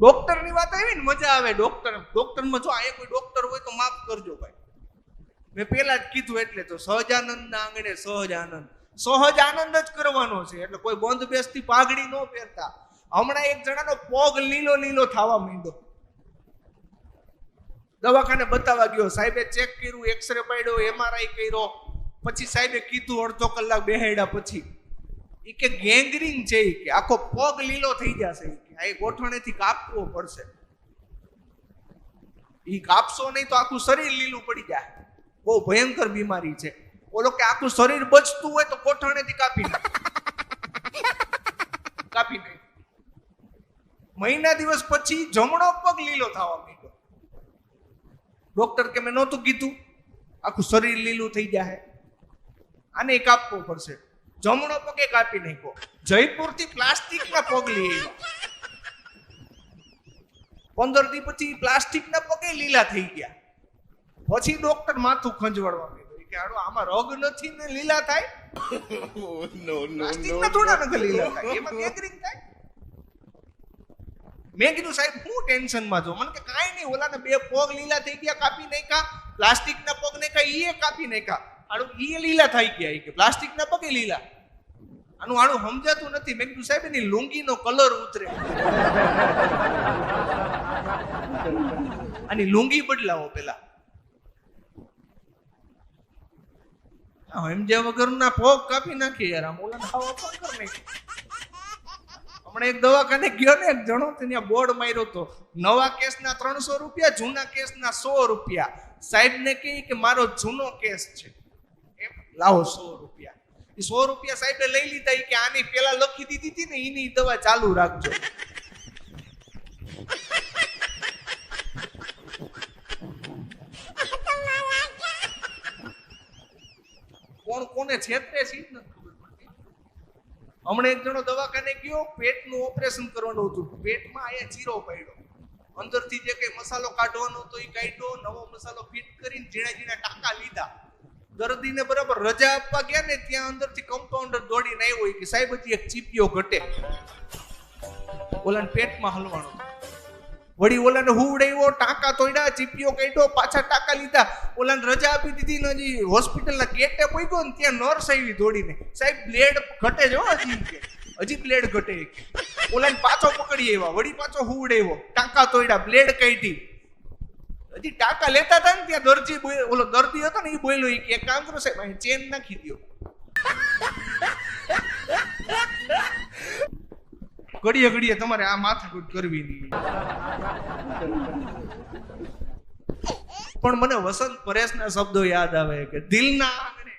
ડોક્ટરની વાત આવી ને, મજા આવે ડોક્ટર. ડોક્ટરમાં જો આ કોઈ ડોક્ટર હોય તો માફ કરજો ભાઈ. મેં પેલા જ કીધું એટલે તો સહજાનંદ ના આંગણે સહજ આનંદ સહજ આનંદ જ કરવાનો છે, એટલે કોઈ બંધ બેસતી પાઘડી ન પહેરતા. હમણાં એક જણાનો પોગ લીલો લીલો થવા માંડ્યો. દવાખાને બતાવવા ગયો, સાહેબે ચેક કર્યું એક્સરે પાડ્યો એમઆરઆઈ કર્યો. પછી સાહેબે કીધું અડધો કલાક બેહાડ્યા પછી. ઈ કે ગેંગરિંગ છે કે. આખો પગ લીલો થઈ જશે ઈ કે. આ એ ગોઠણેથી કાપવો પડશે. એ કાપશો નહીં તો આખું શરીર લીલું પડી જાય. બહુ ભયંકર બીમારી છે. ઓલો કે આખું શરીર બચતું હોય તો ગોઠણેથી કાપી નાખ. કાપી નાખ. મહિના દિવસ પછી જમણો પગ લીલો થવા માંડ્યો. ડોક્ટર કે મેં નહોતું કીધું. આખું શરીર લીલું થઈ જાય આને કાપવો પડશે. જમણો પગે કાપી નાખ્યો. જયપુરથી પ્લાસ્ટિકના પગ લઈ પંદર દી પછી પ્લાસ્ટિકના પગે લીલા થઈ ગયા. પછી ડોક્ટર માથું ખંજવાડવા માંડ્યું. કે આડો આમાં રગ નથી ને લીલા થાય? no, no, થોડા નથી લીલા થાય. એમાં ગેગરિંગ થાય? મેં કીધું સાહેબ હું ટેન્શનમાં છું. મને કે કાંઈ નહીં ઓલાને બે પગ લીલા થઈ ગયા કાપી નાખ્યા. પ્લાસ્ટિકના પગ નાખ્યા એ કાપી નાખ્યા. આડું ઈએ લીલા થઈ ગયા, ઈ કે પ્લાસ્ટિકના પગે લીલા. આનું આનું સમજાતું નથી. મેં કીધું, સાહેબ, એની લુંગીનો કલર ઉતરે. આની લુંગી બદલાવો પેલા. સમજ્યા વગરના પોગ કાપી નાખી યાર. આમ ઓલા ખાવા પણ કર હમણાં એક દવાખાને ગયો ને એક જણો ત્યાં બોર્ડ માર્યો તો, નવા કેસના ત્રણસો રૂપિયા, જૂના કેસના સો રૂપિયા. સાહેબને કહે કે, મારો જૂનો કેસ છે. લાવો સો રૂપિયા. એ સો રૂપિયા સાહેબે લઈ લીધા કે આની પેલા લખી દીધી હતી ને એની દવા ચાલુ રાખજો. કોણ કોને છેતરે છે હમણાં એક જણો દવાખાને ગયો, પેટનું ઓપરેશન કરવાનું હતું. પેટમાં આયા ચીરો પડ્યો. અંદરથી જે કઈ મસાલો કાઢવાનો હતો એ કાઢ્યો, નવો મસાલો ફિટ કરીને ઝીણા ઝીણા ટાંકા લીધા. દર્દીને બરાબર રજા આપવા ગયા ને ત્યાં અંદરથી કમ્પાઉન્ડર દોડીને આવ્યો કે સાહેબ, હજી એક ચીપિયો ઘટે. ઓલાને પેટમાં હલવાનો વળી ઓલાને હુવડાવ્યો, ટાંકા તોડ્યા, ચીપિયો કાઢ્યો, પાછા ટાંકા લીધા. ઓલાને રજા આપી દીધી ને હજી હોસ્પિટલના ગેટે પહોંચ્યો ને ત્યાં નર્સ આવી દોડીને. સાહેબ, બ્લેડ ઘટે જો હજી હજી બ્લેડ ઘટે ઓલાને પાછો પકડી આવ્યા. વળી પાછો હુવડાવ્યો. ટાંકા તોડ્યા, બ્લેડ કાઢી. હજી ટાંકા લેતા હતા ને ત્યાં બોય- ઓલો દર્દી હતો ને એ બોલ્યો કે, એક કામ કરો સાહેબ, અહીં ચેન નાખી દો ઘડીએ ઘડીએ તમારે આ માથાકૂટ કરવી નહીં. પણ મને વસંત પરેશના શબ્દો યાદ આવે કે દિલના આંગણે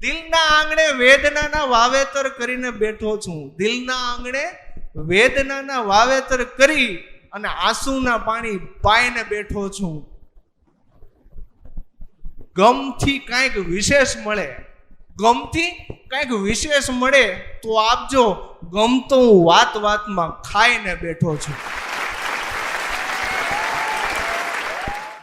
દિલના આંગણે વેદનાના વાવેતર કરીને બેઠો છું. દિલના આંગણે વેદનાના વાવેતર કરી અને આંસુના પાણી પાઈને બેઠો છું. ગમથી કાંઈક વિશેષ મળે. ગમથી કાંઈક વિશેષ મળે તો આપજો ગમતો હું વાત વાતમાં ખાઈને બેઠો છું.